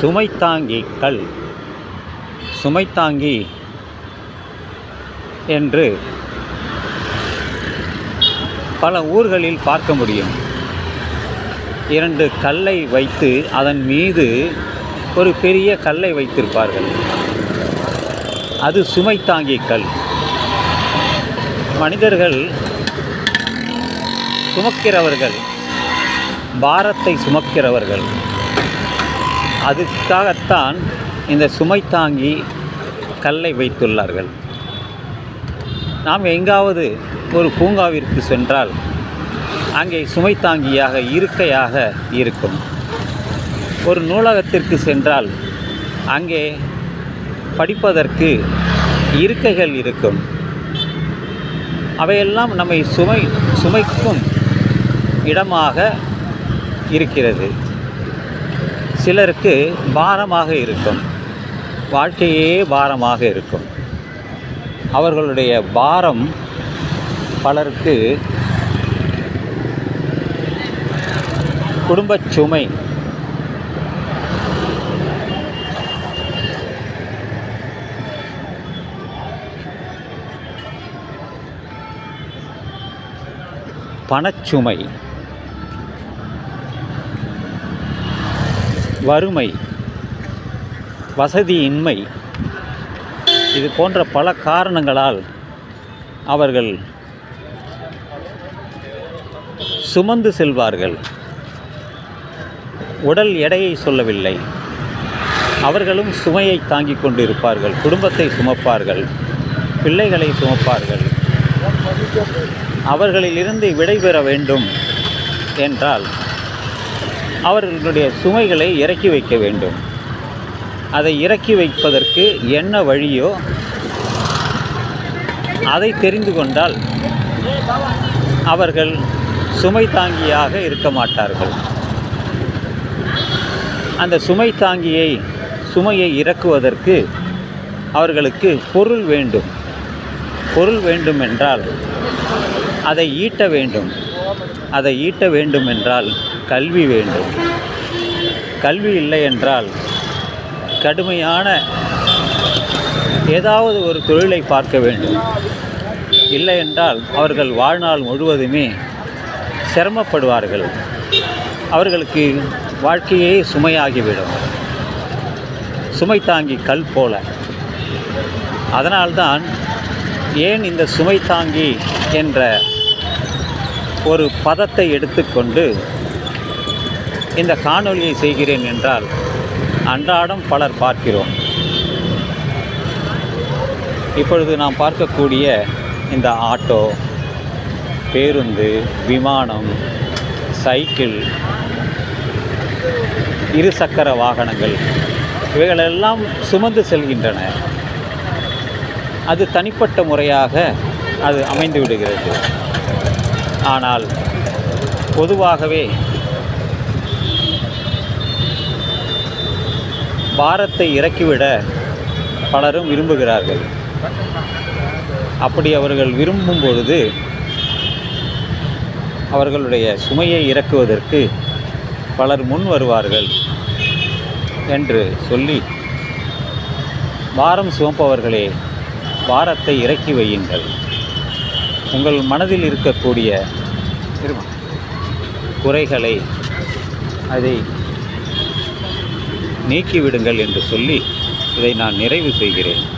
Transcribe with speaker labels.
Speaker 1: சுமைத்தாங்கி கல் சுமைத்தாங்கி என்று பல ஊர்களில் பார்க்க முடியும். இரண்டு கல்லை வைத்து அதன் மீது ஒரு பெரிய கல்லை வைத்திருப்பார்கள். அது சுமைத்தாங்கி கல் மனிதர்கள் சுமக்கிறவர்கள் பாரத்தை சுமக்கிறவர்கள். அதுக்காகத்தான் இந்த சுமைத்தாங்கி கல்லை வைத்துள்ளார்கள். நாம் எங்காவது ஒரு பூங்காவிற்கு சென்றால் அங்கே சுமைத்தாங்கியாக இருக்கையாக இருக்கும். ஒரு நூலகத்திற்கு சென்றால் அங்கே படிப்பதற்கு இருக்கைகள் இருக்கும். அவையெல்லாம் நம்மை சுமை சுமைக்கும் இடமாக இருக்கிறது. சிலருக்கு பாரமாக இருக்கும். வாழ்க்கையே பாரமாக இருக்கும். அவர்களுடைய பாரம் பலருக்கு குடும்பச் சுமை. பணச்சுமை வறுமை வசதியின்மை. இது போன்ற பல காரணங்களால் அவர்கள் சுமந்து செல்வார்கள். உடல் எடையை சொல்லவில்லை. அவர்களும் சுமையை தாங்கிக் கொண்டு இருப்பார்கள் குடும்பத்தை சுமப்பார்கள். பிள்ளைகளை சுமப்பார்கள். அவர்களிலிருந்து விடைபெற வேண்டும் என்றால் அவர்களுடைய சுமைகளை இறக்கி வைக்க வேண்டும். அதை இறக்கி வைப்பதற்கு என்ன வழியோ அதை தெரிந்து கொண்டால் அவர்கள் சுமை தாங்கியாக இருக்க மாட்டார்கள். அந்த சுமை தாங்கியை சுமையை இறக்குவதற்கு அவர்களுக்கு பொருள் வேண்டும். பொருள் வேண்டும் என்றால் அதை ஈட்ட வேண்டும். அதை ஈட்ட வேண்டும் என்றால் கல்வி வேண்டும். கல்வி இல்லை என்றால் கடுமையான ஏதாவது ஒரு தொழிலை பார்க்க வேண்டும். இல்லை என்றால் அவர்கள் வாழ்நாள் முழுவதுமே சிரமப்படுவார்கள். அவர்களுக்கு வாழ்க்கையே சுமையாகிவிடும். சுமை தாங்கி கல் போல. அதனால்தான் ஏன் இந்த சுமை தாங்கி என்ற ஒரு பதத்தை எடுத்துக்கொண்டு இந்த காணொலியை செய்கிறேன் என்றால் அன்றாடம் பலர் பார்க்கிறோம். இப்பொழுது நாம் பார்க்கக்கூடிய இந்த ஆட்டோ பேருந்து விமானம் சைக்கிள் இருசக்கர வாகனங்கள் இவைகளெல்லாம் சுமந்து செல்கின்றன. அது தனிப்பட்ட முறையாக அது அமைந்து விடுகிறது. ஆனால் பொதுவாகவே பாரத்தை இறக்கிவிட பலரும் விரும்புகிறார்கள். அப்படி அவர்கள் விரும்பும் பொழுது அவர்களுடைய சுமையை இறக்குவதற்கு பலர் முன் வருவார்கள் என்று சொல்லி பாரம் சுமப்பவர்களே பாரத்தை இறக்கி வையுங்கள். உங்கள் மனதில் இருக்கக்கூடிய குறைகளை அதை நீக்கிவிடுங்கள் என்று சொல்லி இதை நான் நிறைவு செய்கிறேன்.